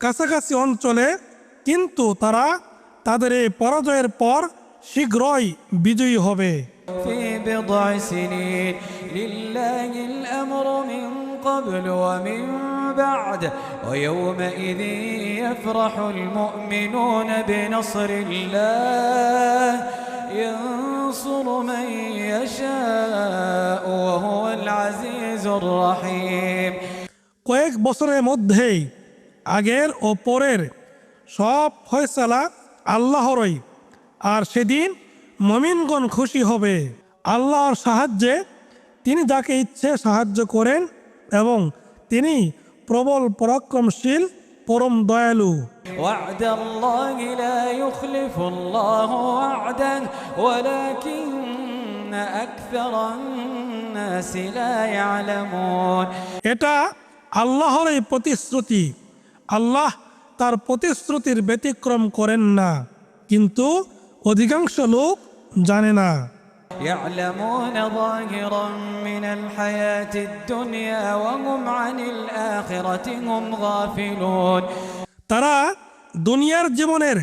في أدنى الأرض وهم من بعد غلبهم سيغلبون কাছাকাছি অঞ্চলে কিন্তু তারা তাদের এই পরাজয়ের পর শীঘ্রই বিজয়ী হবে في بضع سنين لله الأمر من قبل ومن بعد ويومئذ يفرح المؤمنون بنصر الله ينصر من يشاء وهو العزيز الرحيم কয়েক বছরের মধ্যেই আগের ও পরের সব ফয়সালা আল্লাহরই আর সেদিন মমিনগণ খুশি হবে আল্লাহর সাহায্যে তিনি যাকে ইচ্ছে সাহায্য করেন এবং তিনি প্রবল পরাক্রমশীল পরম দয়ালু وعد الله لا يخلف الله وعده ولكن أكثر الناس لا يعلمون এটা আল্লাহর এই প্রতিশ্রুতি আল্লাহ তার প্রতিশ্রুতির ব্যতিক্রম করেন না কিন্তু অধিকাংশ লোক জানে না يعلمون ظاهرا من الحياة الدنيا وهم عن الآخرة هم غافلون তারা দুনিয়ার জীবনের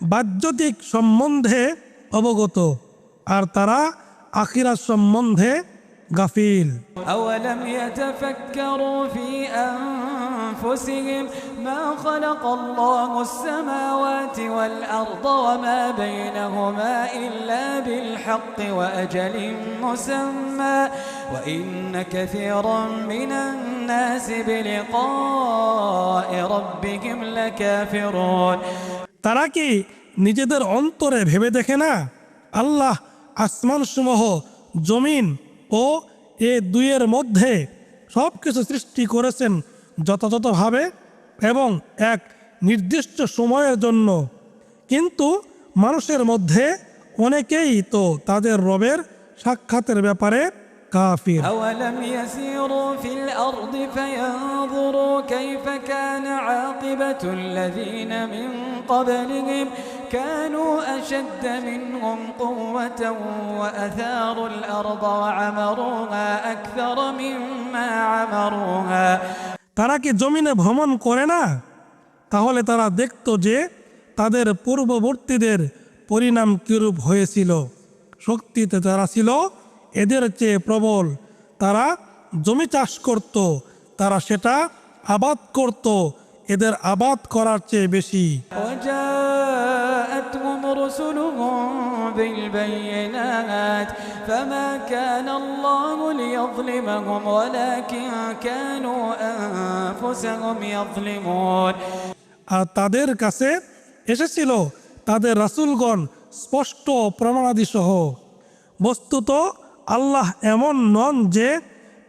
বাহ্যতিক সম্বন্ধে অবগত আর তারা আখিরাত সম্বন্ধে গাফিল أولم يتفكروا في أنفسهم ما خلق الله السماوات والأرض وما بينهما إلا بالحق وأجل مسمى وإن كثيرا من الناس بلقاء ربهم لكافرون তারা কি নিজেদের অন্তরে ভেবে দেখে না আল্লাহ আসমানসমূহ জমিন ও এ দুইয়ের মধ্যে সব কিছু সৃষ্টি করেছেন যথাযথভাবে এবং এক নির্দিষ্ট সময়ের জন্য কিন্তু মানুষের মধ্যে অনেকেই তো তাদের রবের সাক্ষাতের ব্যাপারে কাফির أولم يسيروا في الأرض فينظروا كيف كان عاقبة الذين من قبلهم كانوا أشد منهم قوة وأثاروا الأرض وعمروها أكثر مما عمروها তারা কি জমিনে ভ্রমণ করে না তাহলে তারা দেখত যে তাদের পূর্ববর্তীদের পরিণাম কিরূপ হয়েছিল শক্তিতে তারা ছিল এদের চেয়ে প্রবল তারা জমি চাষ করত তারা সেটা আবাদ করত এদের আবাদ করার চেয়ে বেশি وجاءتهم رسلهم بالبينات فما كان الله ليظلمهم ولكن كانوا أنفسهم يظلمون আর তাদের কাছে এসেছিল তাদের রাসূলগণ স্পষ্ট প্রমাণাদি সহ বস্তুত আল্লাহ এমন নন যে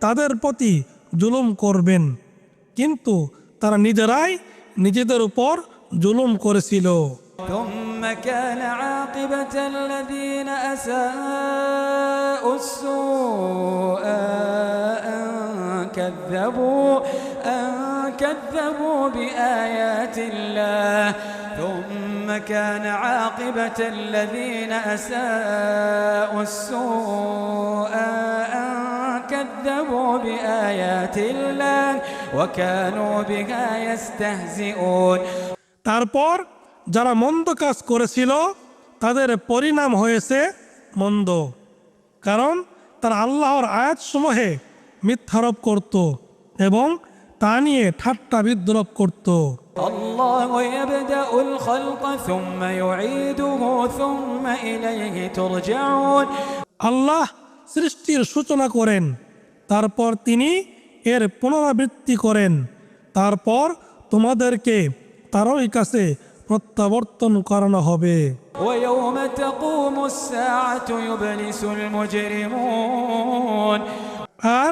তাদের প্রতি জুলুম করবেন কিন্তু তারা নিজেরাই নিজেদের উপর জুলুম করেছিল ثم كان عاقبة الذين أساءوا السوء أن كذبوا أن كذبوا بآيات الله ثم كان عاقبة الذين أساءوا السوء أن كذبوا بآيات الله وكانوا بها يستهزئون তারপর যারা মন্দ কাজ করেছিল তাদের পরিণাম হয়েছে মন্দ। কারণ তারা আল্লাহর আয়াতসমূহে মিথ্যারোপ করত এবং তা নিয়ে ঠাট্টা বিদ্রোপ করত। আল্লাহ সৃষ্টির সূচনা করেন তারপর তিনি এর পুনরাবৃত্তি করেন তারপর তোমাদেরকে তারই কাছে প্রত্যাবর্তন করানো হবে ويوم تقوم الساعة يبلس المجرمون আর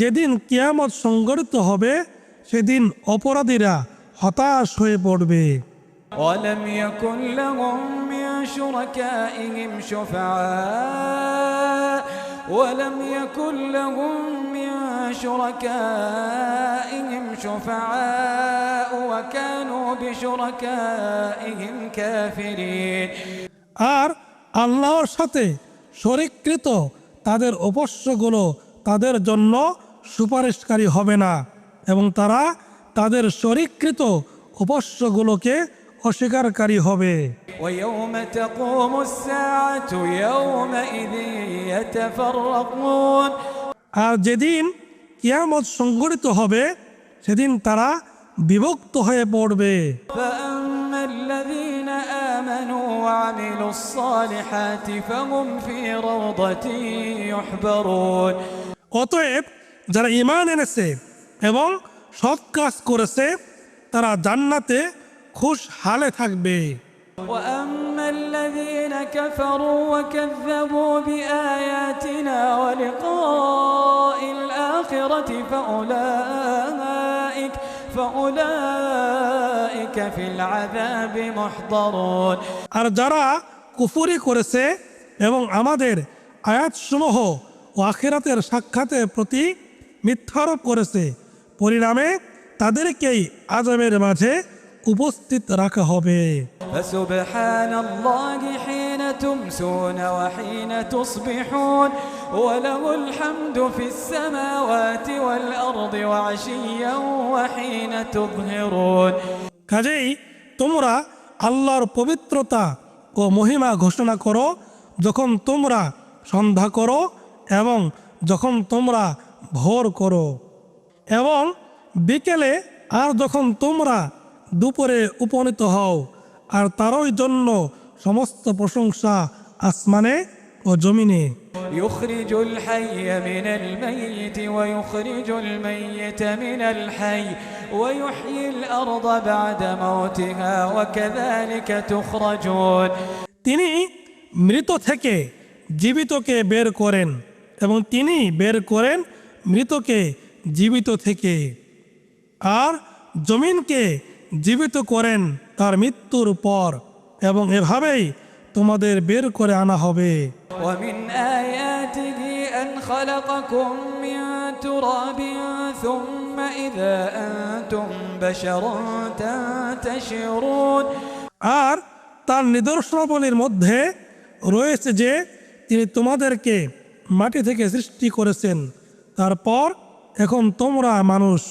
যেদিন কিয়ামত সংগঠিত হবে সেদিন অপরাধীরা হতাশ হয়ে পড়বে ولم يكن لهم من شركائهم شفعاء ولم يكن لهم من شركائهم شفعاء وكانوا بشركائهم كافرين আর আল্লাহর সাথে শরিককৃত তাদের উপস্যগুলো তাদের জন্য সুপারিশকারী হবে না এবং তারা তাদের শরিককৃত উপস্যগুলোকে অস্বীকারী হবে। আর যেদিন কিয়ামত সংঘটিত হবে সেদিন তারা বিভক্ত হয়ে পড়বে। অতএব যারা ইমান এনেছে এবং সৎ কাজ করেছে তারা জান্নাতে খুশ হালে থাকবে وأما الذين كفروا وكذبوا بآياتنا ولقاء الآخرة فأولئك فأولئك في العذاب محضرون আর যারা কুফুরি করেছে এবং আমাদের আয়াতসমূহ ও আখিরাতের সাক্ষাতের প্রতি মিথ্যারোপ করেছে পরিণামে তাদেরকেই আজমের মাঝে উপস্থিত রাখা হবে فسبحان الله حين تمسون وحين تصبحون وله الحمد في السماوات والأرض وعشيا وحين تظهرون কাজেই তোমরা আল্লাহর পবিত্রতা ও মহিমা ঘোষণা করো যখন তোমরা সন্ধ্যা করো এবং যখন তোমরা ভোর করো এবং বিকেলে আর যখন তোমরা দুপুরে উপনীত হও আর তারই জন্য সমস্ত প্রশংসা আসমানে ও জমিনে يخرج الحي من الميت ويخرج الميت من الحي ويحيي الأرض بعد موتها وكذلك تخرجون তিনি মৃত থেকে জীবিতকে বের করেন এবং তিনি বের করেন মৃতকে জীবিত থেকে আর জমিনকে জীবিত করেন তার মৃত্যুর পর এবং এভাবেই তোমাদের বের করে আনা হবে। আর তার নিদর্শনাবলীর মধ্যে রয়েছে যে তিনি তোমাদেরকে মাটি থেকে সৃষ্টি করেছেন। তারপর এখন তোমরা মানুষ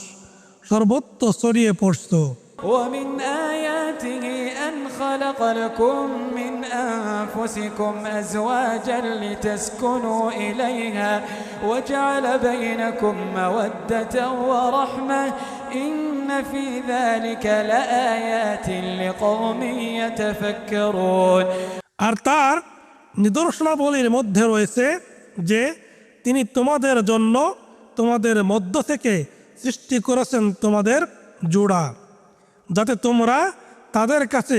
সর্বত্র ছড়িয়ে পড়ছ। ومن آياته أن خلق لكم من أنفسكم أزواجا لتسكنوا إليها وجعل بينكم مودة ورحمة إن في ذلك لآيات لقوم يتفكرون আর তার নিদর্শনাবলীর মধ্যে রয়েছে যে তিনি তোমাদের জন্য তোমাদের মধ্য থেকে সৃষ্টি করেছেন তোমাদের জোড়া যাতে তোমরা তাদের কাছে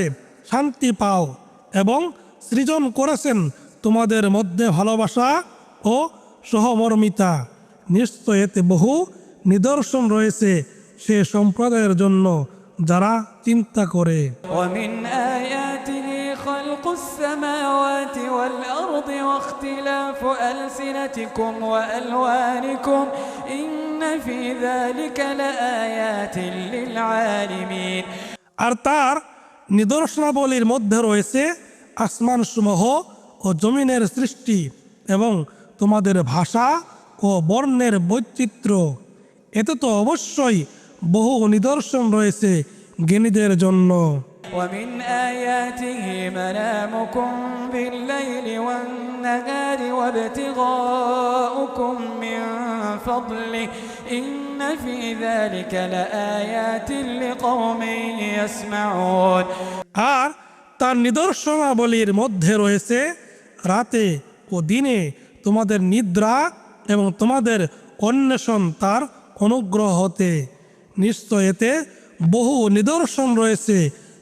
শান্তি পাও এবং সৃজন করেছেন তোমাদের মধ্যে ভালোবাসা ও সহমর্মিতা। নিশ্চয় এতে বহু নিদর্শন রয়েছে সে সম্প্রদায়ের জন্য যারা চিন্তা করে। السماوات والأرض واختلاف ألسنتكم وألوانكم إن في ذلك لآيات للعالمين আর তার নিদর্শনাবলীর মধ্যে রয়েছে আসমানসমূহ ও জমিনের সৃষ্টি এবং তোমাদের ভাষা ও বর্ণের বৈচিত্র্য এতে তো অবশ্যই বহু নিদর্শন রয়েছে জ্ঞানীদের জন্য ومن آياته منامكم بالليل والنهار وابتغاؤكم من فضله إن في ذلك لآيات لقوم يسمعون আর তার নিদর্শনাবলীর মধ্যে রয়েছে রাতে ও দিনে তোমাদের নিদ্রা এবং তোমাদের অন্বেষণ তার অনুগ্রহ হতে নিশ্চয় এতে বহু নিদর্শন রয়েছে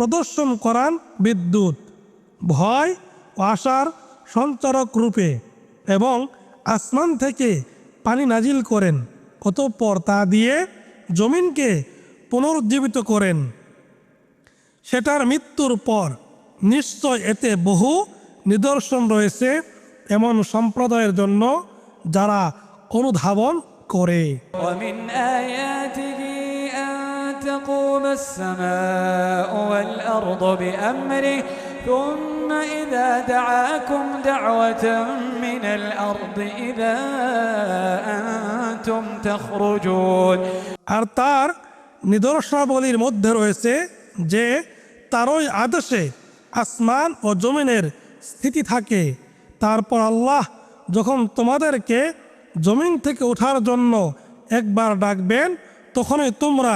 প্রদর্শন করান বিদ্যুৎ, ভয় ও আশার সঞ্চারক রূপে এবং আসমান থেকে পানি নাজিল করেন। অতঃপর তা দিয়ে জমিনকে পুনরুজ্জীবিত করেন। সেটার মৃত্যুর পর নিশ্চয় এতে বহু নিদর্শন রয়েছে এমন সম্প্রদায়ের জন্য যারা অনুধাবন করে। تقوم السماء والأرض بأمره ثم إذا دعاكم دعوة من الأرض إذا أنتم تخرجون আর তার নিদর্শনাবলীর মধ্যে রয়েছে যে তারই আদেশে আসমান ও জমিনের স্থিতি থাকে তারপর আল্লাহ যখন তোমাদেরকে জমিন থেকে ওঠার জন্য একবার ডাকবেন তখনই তোমরা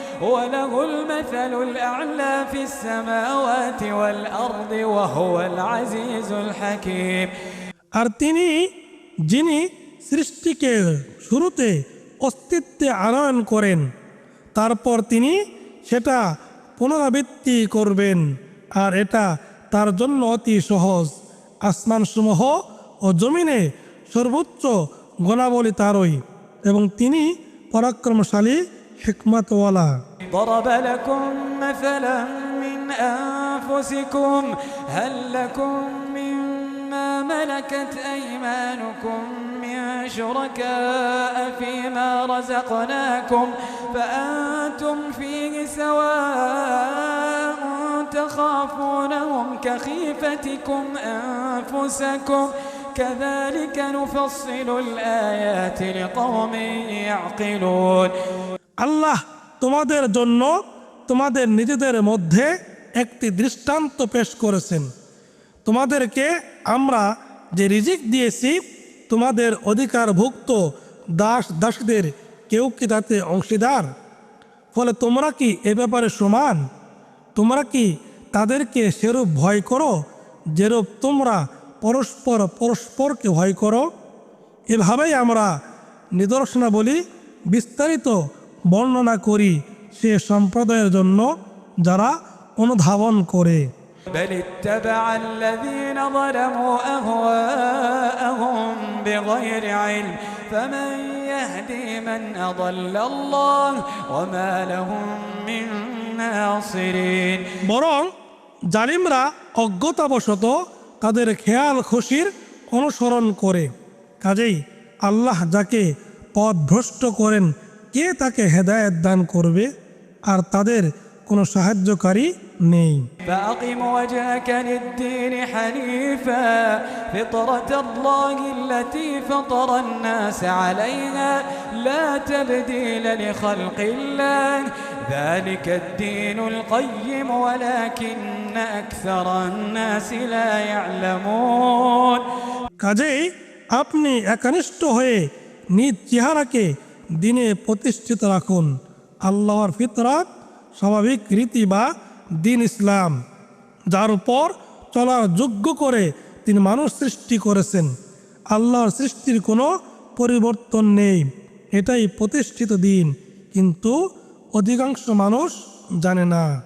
الذي يبدأ الخلق ثم يعيده وهو أهون عليه وله المثل الأعلى في السماوات والأرض وهو العزيز الحكيم আর তিনি যিনি সৃষ্টিকে শুরুতে অস্তিত্বে আনয়ন করেন তারপর তিনি সেটা পুনরাবৃত্তি করবেন আর এটা তার জন্য অতি সহজ আসমানসমূহ ও জমিনে সর্বোচ্চ গণাবলী তারই এবং তিনি পরাক্রমশালী حكمة ولا ضرب لكم مثلا من أنفسكم هل لكم مما ملكت أيمانكم من شركاء فيما رزقناكم؟ فأنتم فيه سواء تخافونهم كخيفتكم أنفسكم. كذلك نفصل الآيات لقوم يعقلون. আল্লাহ তোমাদের জন্য তোমাদের নিজেদের মধ্যে একটি দৃষ্টান্ত পেশ করেছেন। তোমাদেরকে আমরা যে রিজিক দিয়েছি, তোমাদের অধিকারভুক্ত দাস দাসীদের কেউ কি তাতে অংশীদার? ফলে তোমরা কি এ ব্যাপারে সমান? তোমরা কি তাদেরকে সেরূপ ভয় করো, যেরূপ তোমরা পরস্পর পরস্পরকে ভয় করো? এভাবেই আমরা নিদর্শনাবলী বিস্তারিত বর্ণনা করি সে সম্প্রদায়ের জন্য যারা অনুধাবন করে بل اتبع الذين ظلموا أهواءهم بغير علم فمن يهدي من أضل الله وما لهم من ناصرين বরং জালিমরা অজ্ঞতাবশত তাদের খেয়াল খুশির অনুসরণ করে কাজেই আল্লাহ যাকে পথভ্রষ্ট করেন কে তাকে হেদায়েত দান করবে আর তাদের কোনো সাহায্যকারী নেই فأقم وجهك للدين حنيفا فطرة الله التي فطر الناس عليها لا تبديل لخلق الله ذلك الدين القيم ولكن أكثر الناس لا يعلمون কাজেই আপনি একনিষ্ঠ হয়ে নিজ চেহারাকে দিনে প্রতিষ্ঠিত রাখুন। আল্লাহর ফিতরাত স্বাভাবিক রীতি বা দিন ইসলাম, যার উপর চলার যোগ্য করে তিনি মানুষ সৃষ্টি করেছেন। আল্লাহর সৃষ্টির কোনো পরিবর্তন নেই। এটাই প্রতিষ্ঠিত দিন, কিন্তু অধিকাংশ মানুষ জানে না।